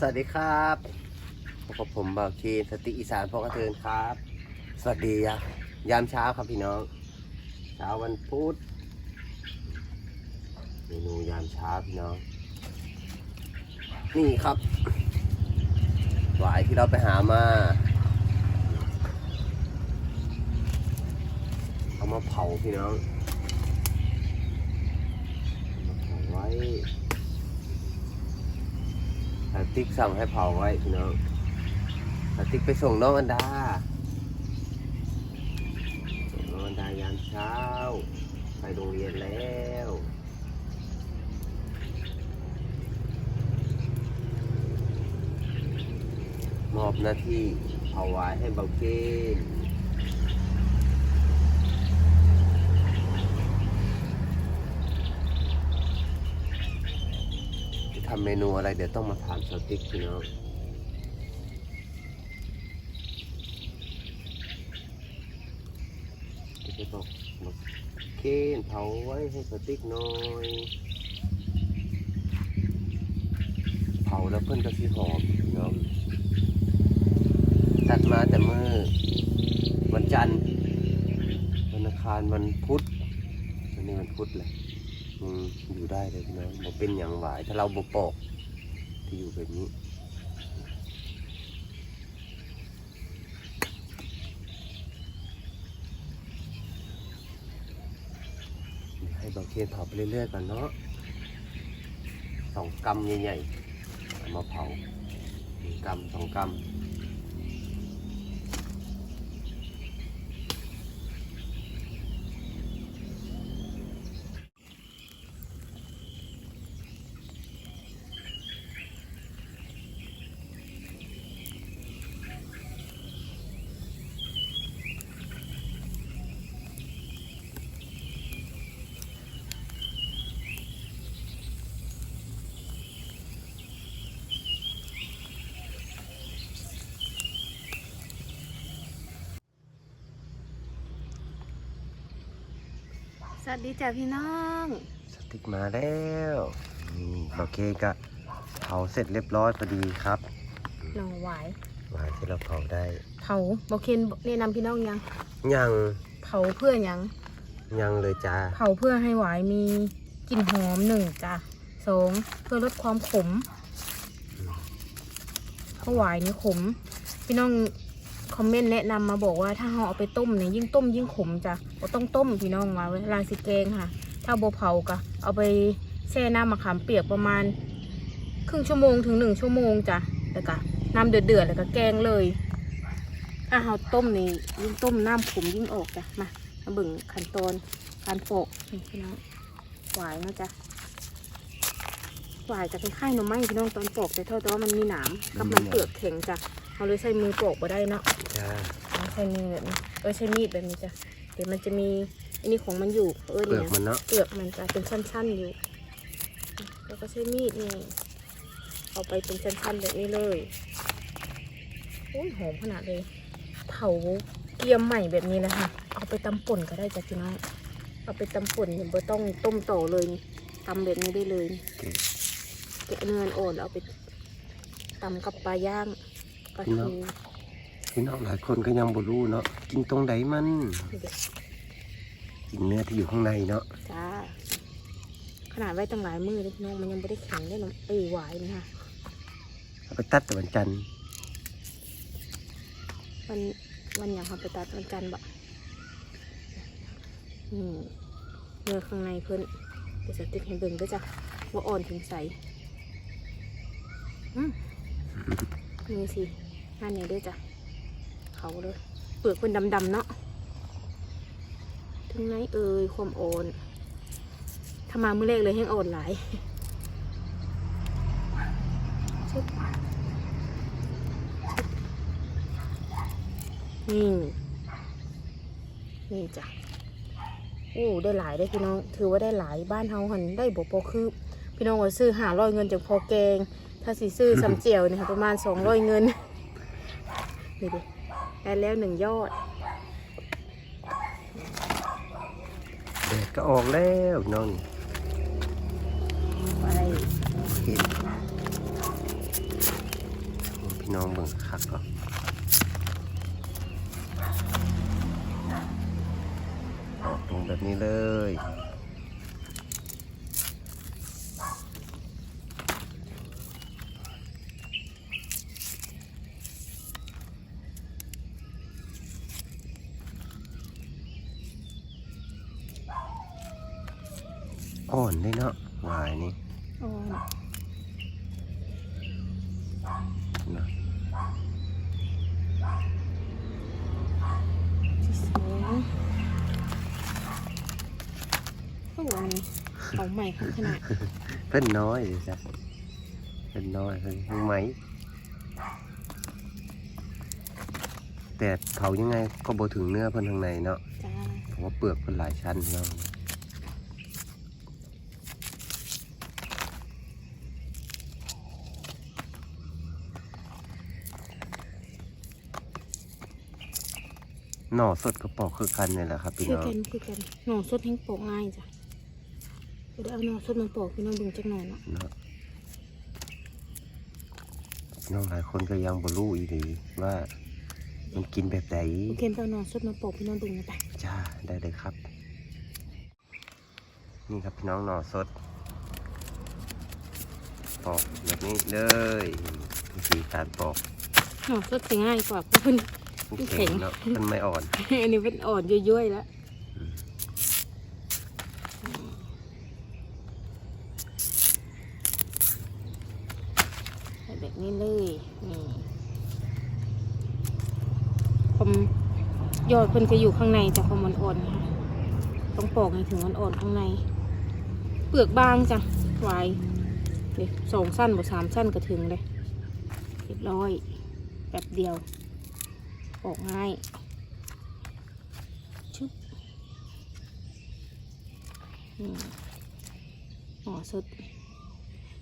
สวัสดีครับพบกับผมบ่าวเคนสติอีสานพอกระเทินครับ สวัสดียะยามเช้าครับพี่น้อง เช้าวันพุธเมนูยามเช้าพี่น้อง นี่ครับหวายที่เราไปหามา เอามาเผาพี่น้องเอามาเผาไว้ สติ๊กสั่งให้เผาไว้พี่น้องสติ๊กไปส่งน้องอันดา ส่งน้องอันดายามเช้า ไปโรงเรียนแล้วมอบหน้าที่เผาไว้ให้เบาเกนจะทำเมนูอะไรเดี๋ยวต้องมาถามสติ๊กพี่น้องจะบอกบอกเคนเผาไว้ให้สติ๊กหน่อย เผาแล้วเพื่นก็สีหอมพี่น้องตัดมาแต่เมื่อวันจันทร์วันอังคารวันพุธวันนี้วันพุธเลย อยู่ได้เลยพี่น้องบ่เป็นอย่างหวายถ้าเราบปอกที่อยู่แบบนี้ให้บางเคนเผาไปเรื่อยๆก่อนเนาะสองกำใหญ่ๆมาเผาหนึ่งกำสองกำ สวัสดีจ้ะพี่น้อง สติ๊กมาแล้ว นี่บางเคนก็เผาเสร็จเรียบร้อยพอดีครับน้องหวายหวายที่เราเผาได้ เผาบอกเคนแนะนำพี่น้องยัง ยังเผาเพื่อยัง ยังเลยจ้าเผาเพื่อให้หวายมีกลิ่นหอมหนึ่งจ้ะสองเพื่อลดความขมเพราะหวายนี่ขม พี่น้อง คอมเมนต์แนะนำมาบอกว่าถ้าเราเอาไปต้มเนี่ยยิ่งต้มยิ่งขมจ้ะก็ต้องต้มพี่น้องมาเวลาสิแกงค่ะ ถ้าโบเผาก็เอาไปแช่น้ำมะขามเปียกประมาณ ครึ่งชั่วโมงถึงหนึ่งชั่วโมงจ้ะแล้วก็น้ำเดือดๆแล้วก็แกงเลยถ้าเราต้มนี่ยิ่งต้มน้ำขมยิ่งออกจ้ะมามาเบิ่งขั้นตอนการโปะพี่น้องหวายเนาะจ้ะหวายจะคล้ายๆหน่อไม้พี่น้องตอนปอกแต่เท่าแต่ว่ามันมีหนามกับมันเปลือกแข็งจ้ะ เราเลยใช้มือปอกมาได้เนาะจ้าเอาใช้มือแบบนี้เออใช้มีดแบบนี้จ้ะเดี๋ยวมันจะมีอันนี้ของมันอยู่เออเปลืเนี่อกยมันเนาะเปลือกมันจะเป็นชั้นๆอยู่ แล้วก็ใช้มีดนี่เอาไปเป็นชั้นๆแบบนี้เลยโอ้ยหอมขนาดเลยเผาเกี๊ยมใหม่แบบนี้เลยค่ะเอาไปตำป่นก็ได้จ้ะพี่น้องเอาไปตำป่นเนี่ยไม่ต้องต้มต่อเลยนี่ตำแบบนี้ได้เลยนี่แกะเนื้ออ่อนแล้วเอาไปตำกับปลาย่าง ปลาทูพี่น้องหลายคนก็ยังบ่รู้เนาะกินตรงไหนมันนี่เด็ดกินเนื้อที่อยู่ข้างในเนาะจ้าขนาดไว้ตั้งหลายมือเลยพี่น้องมันยังไม่ได้แข็งได้หรอกเอ้ยหวายนี่ค่ะเอาไปตัดแต่วันจันทร์วันวันอย่างเขาไปตัดวันจันทร์บะอืมเนื้อข้างในเพิ่นเดี๋ยวจะติดให้เบิ่งก็จะว่าอ่อนถึงใสอืมนี่สิ นั่นเนี่ยด้วยจ้ะ เขาเลยเปลือกเพิ่นดำๆเนาะ ถึงไหนเอ่ยความอ่อนถ้ามาเมื่อแรกเลยแห้งอ่อนหลายนี่นี่จ้ะโอ้ได้หลายได้พี่น้อง ถือว่าได้หลายบ้านเฮาหันได้บ่พอคือ พี่น้องว่าซื้อหาร้อยเงินจากพอแกง ถ้าสิซื้อสำเจียวเนี่ยประมาณสองร้อยเงิน นี่ดิได้แล้วหนึ่งยอดแดดก็ออกแล้วพี่น้องนี่ไปเห็นน้องเบิ่งคักก่อนออกตรงแบบนี้เลย อ่อนเลยเนาะหวายนี่ อ๋อ เนาะสีสวยก็บอกว่านี่ของใหม่ของขนาดเพิ่นน้อยเลยจ้ะเพิ่นน้อยเพิ่นยังไหมแต่เผายังไงก็บ่ถึงเนื้อเพิ่นข้างในเนาะจ้าเพราะว่าเปลือกเพิ่นหลายชั้นเนาะ หน่อสดกระปอกคือกันนี่แหละครับพี่คือน้องกันคือกันหน่อสดแห้งปอกง่ายจ้ะเดี๋ยวเอาหน่อสดมาปอกพี่น้องดึงจักหน่อยเนาะเนาะพี่น้องหลายคนก็ยังบ่รู้อีหลีว่า มันกินแบบไหนโอเคไปเอาหน่อสดมาปอกพี่น้องดึงนะไปจ้าได้เลยครับ นี่ครับพี่น้องหน่อสดปอกแบบนี้เลยวิธีการปอก หน่อสดสิง่ายกว่าเพราะเพิ่นมัน แข็แข็งงเนาะมันไม่อ่อน อันนี้เป็นอ่อนย่อยๆแล้วอืมใส่แบบนี้เลยนี่ผมยอดเพิ่นจะอยู่ข้างในแต่พอมันอ่อนค่ะต้องปอกให้ถึงมันอ่อนข้างใน เปลือกบางจ้ะหวายเดี๋ยวสองสั้นบ่สามสั้นก็ถึงเลยเรียบร้อยแป๊บเดียว ออกง่ายชึบหน่อสด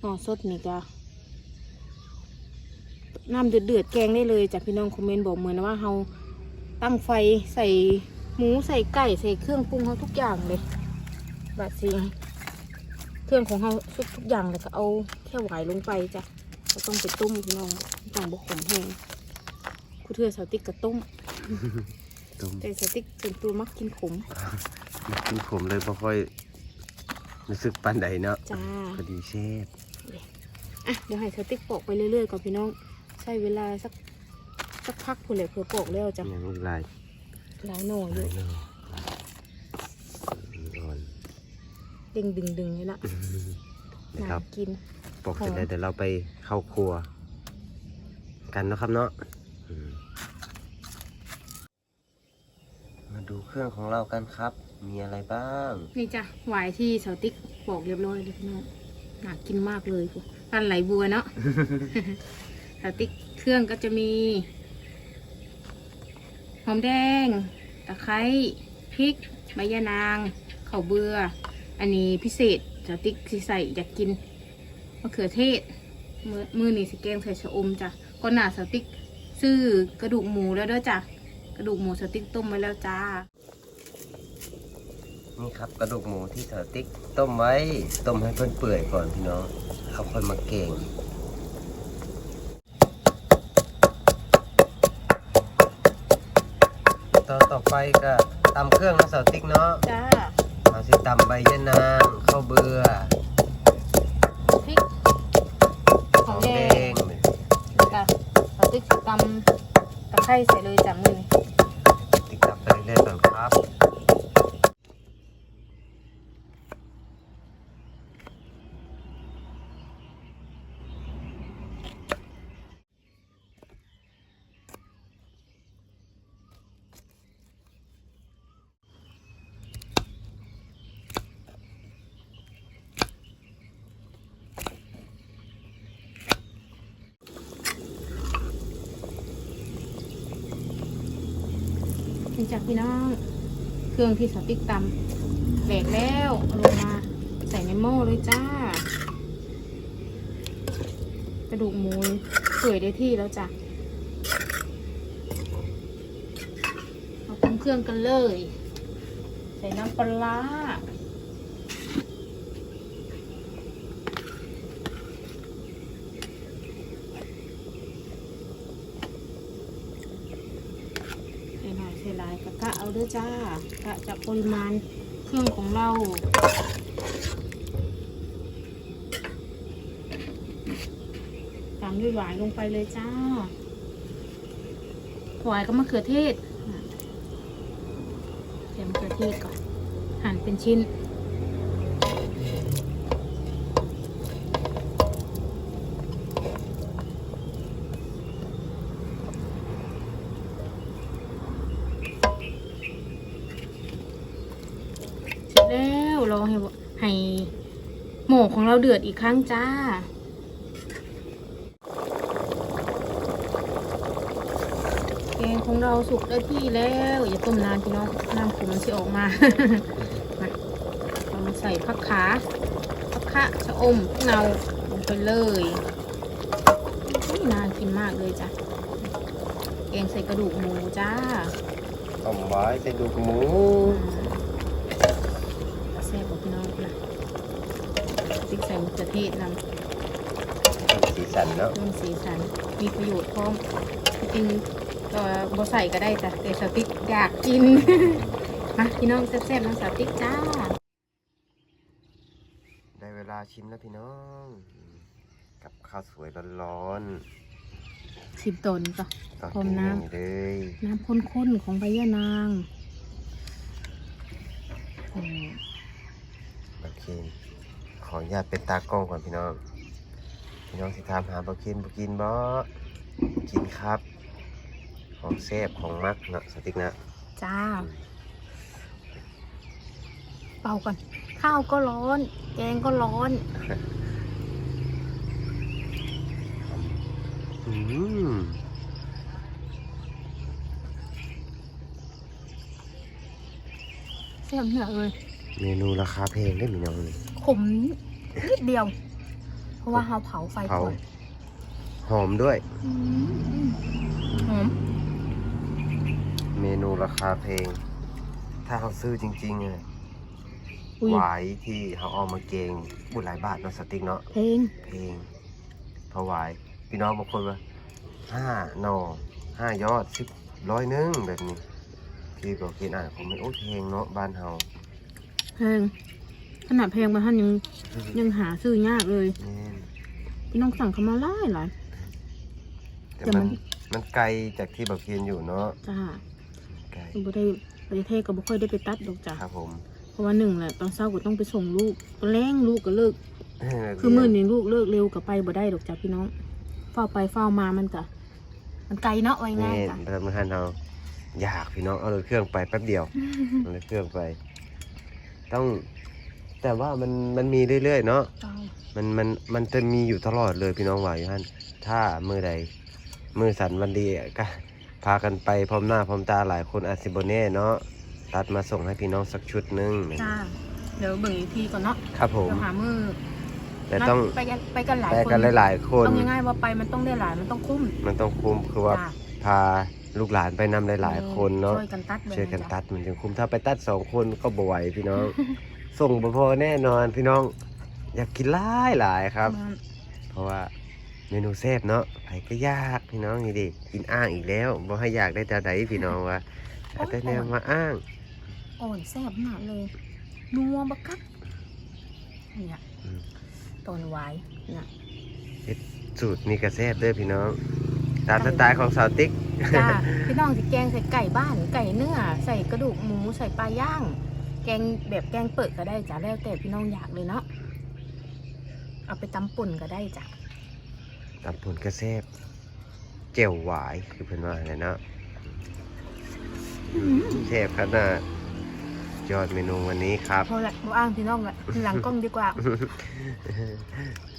หน่อสดนี่ก็น้ำเดือดๆแกงได้เลยจากพี่น้องคอมเมนต์บอกเหมือนว่าเราตั้งไฟใส่หมูใส่ไก่ใส่เครื่องปรุงเขาทุกอย่างเลยแบบสิเครื่องของเราทุกทุกอย่างเลยก็เอาแค่หวลงไปจ้ะเราต้องไปต้มพี่น้องต้องบกขมแห้ง กูเทือสาวติ๊กกับต้มต้มแต่สาวติ๊กส่วนตัวมักกินขมมันกินผมเลยบ่ค่อยรู้สึกปานใดเนาะจ้าพอดีเชฟอะเดี๋ยวให้สาวติ๊กปอกไปเรื่อยๆก่อนพี่น้องใช้เวลาสักสักพักผู้เหลือเพื่อปอกแล้วจ้ะยังอีกหลายหลายหน่อหอยู่ลายเนาะอ่อนดึงดึงดึงเลยนะนะน่าครับกินปอกเสร็จแล้วเดี๋ยวเราไปเข้าครัว กันเนาะครับเนาะอืมมา ดูเครื่องของเรากันครับ มีอะไรบ้าง นี่จ้ะหวายที่สาวติ๊กปอกเรียบร้อยเลยพี่น้องน่ากินมากเลยคุณพันไหลบัวเนาะสาวติ๊กเครื่องก็จะมีหอมแดง ตะไคร้พริกใบยะนางข้าวเบืออันนี้พิเศษสาวติ๊กสิใส่อยากกินมะเขือเทศ มือมือนี่สิแกงใส่ชะอมจ้ะก่อนหน้าสาวติ๊กซื้อกระดูกหมูแล้วเด้วยจ้ะ กระดูกหมูสาวติ๊กต้มไว้แล้วจ้า นี่ครับกระดูกหมูที่เธอติ๊กต้มไว้ ต้มให้เพิ่นเปื่อยก่อนพี่น้องเอาค่อยมาเก่งต่อต่อไปก็ตำเครื่องนะเสาติ๊กเนาะจ้าเอาสิตำใบยะนางข้าวเบื่อพริกหอมแดงงแล้วก็เอาติ๊กตำตะไคร้ใส่เลยจ้ะมือนี่ติ๊กตับไป เรื่อยๆก่อนครับ นี่จากพี่น้อง เครื่องที่สติ๊กตำแบกแล้วลงมาใส่ในหม้อเลยจ้า กระดูกหมูเปื่อยได้ที่แล้วจ้ะเอาปรุงเครื่องกันเลย ใส่น้ำปลา ร้ากะกะเอาเด้อจ้ากะจะปริมาณเครื่องของเราตามด้วยหวายลงไปเลยจ้าหวายก็มะเขือเทศเตรียมมะเขือเทศก่อนหั่นเป็นชิ้น เสร็จแล้ว รอให้ให้หมูของเราเดือดอีกครั้งจ้า แกงของเราสุกได้ที่แล้ว อย่าต้มนานพี่น้องน้ำขุมมันจะออกมามาเรามาใส่ผักขาผักคะชะอมพเนาลงไปเลยนี่น่ากินมากเลยจ้ะแกงใส่กระดูกหมูจ้าต้มไว้ใส่กระดูกหมู แซ่บบอกพี่น้องนะพริกใส่ มะเขือเทศนำ สีสันเนาะเพิ่มสีสัน มีประโยชน์พร้อม จริงๆก็บ่ใส่ก็ได้จ้ะแต่สติ๊กอยากกิน มาพี่น้องแซ่บๆน้องสาวติ๊กจ้า ได้เวลาชิมแล้วพี่น้อง กับข้าวสวยร้อนสิบตนก็ๆตอนพร้อมน้ำนี้เลย น้ำข้นๆของใบยะนางอืม โอเคข ออนุญาตเป็นตากล้องก่อนพี่น้อง พี่น้องสิถามหาบ่กินบ่กินบ่กินครับ ของแซ่บของมักเนาะสติ๊กนะจ้า เป่าก่อน ข้าวก็ร้อน แกงก็ร้อนอืมแซ่บเหนือเลย เมนูราคาแพงได้อพี่น้องนี่ ขมนิดเดียว เพราะว่าเราเผาไฟเผาก่อนหอมด้วย อืมหอมเมนูราคาแพงถ้าเขาซื้อจริงๆอะอุ้ยหวายที่เขาเอามาเกงบุหลายบาทเนาะสติ๊กเนาะเพลงเพลงถวายพี่น้องบางคนว่าห้าหนอห้ายอดสิบร้อยหนึงแบบนี้พี่ก็กินอ่านผมไม่โอ้เพลงเนาะบ้านเฮาเพลง ขนาดเพลงมาท่านยังยังหาซื้อยากเลยแม่นพี่น้องสั่งเขามาไล่หลาย แต่แต่มัมัน นมันไกลจากที่บักเคียนอยู่เนาะจ้าไกลบ่ได้ประเทศก็บ่ค่อยได้ไปตัดดอกจ้าครับผมเพราะว่าหนึ่งแหละตอนเช้าก็ต้องไปส่งลูกตอนแรงลูกก็เลิก คือมื้อนี้ลูกเลิกเร็วก็ไปบ่ได้ดอกจ้าพี่น้องเฝ้าไปเฝ้ามามันก็มันไกลเนาะไว้ง่ายแม่นจ้ะเริ่มมาหันเราอยากพี่น้องเอารถเครื่องไปแป๊บเดียวเอารถเครื่องไป ต้อง แต่ว่ามันมันมีเรื่อยๆเนาะจ้ามันมันมันจะมีอยู่ตลอดเลยพี่น้องว่าอยู่ฮั่นถ้ามือใดมือสันวันดีก็พากันไปพร้อมหน้าพร้อมตาหลายคนอาจสิบแน่เนาะตัดมาส่งให้พี่น้องสักชุดหนึงจ้าเดี๋ยวเบิ่งอีกทีก่อนเนาะครับผมเดี๋ยวหามือแต่ต้องไปกันไปกันหลายไปคนกันหลายๆคนต้องง่ายๆว่าไปมันต้องได้หลายมันต้องคุ้ม มันต้องคุ้มคือว่าจ้าพาลูกหลานไปนำหลายๆคนเนาะช่วยกันตัดแบบช่วยกันจ้ะตัดมันจึงคุ้มถ้าไปตัดสองคนก็บ่ไหวพี่น้อง ส่งบ่พอแน่นอนพี่น้อง อยากกินหลายหลายๆครับมันเพราะว่าเมนูแซ่บเนาะไผก็ยากพี่น้องนี่ดิกินอ้างอีกแล้วบ่ให้อยากได้แต่ใดพี่น้องว่าเอาแต่แนวมาอ้าง อ่อนแซ่บมากเลยนัวบักคักเนี่ยอืมต้นไว้เนี่ยสูตรนี่ก็แซ่บเด้อพี่น้อง ตามสไตล์ของสาวติ๊ก จ้าพี่น้องสิแกงใส่ไก่บ้านไก่เนื้อใส่กระดูกหมูใส่ปลาย่าง แกงแบบแกงเปิดก็ได้จ้ะแล้วแต่พี่น้องอยากเลยเนาะเอาไปตำป่นก็ได้จ้ะตำผลก็แซ่บเจียวหวายคือเพิ่นว่าไงเนาะแซ่บขนาดยอดเมนูวันนี้ครับพอละบ่อ้างพี่น้องละหลังกล้องดีกว่า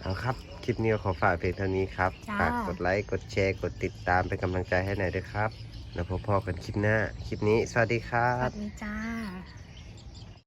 เอาครับ คลิปนี้ก็ขอฝากเพียงเท่านี้ครับจ้าฝากกดไลค์ กดแชร์ กดติดตามเป็นกำลังใจให้หน่อยด้วยครับ แล้วพบกันคลิปหน้า คลิปนี้ สวัสดีครัสวับสดีจ้า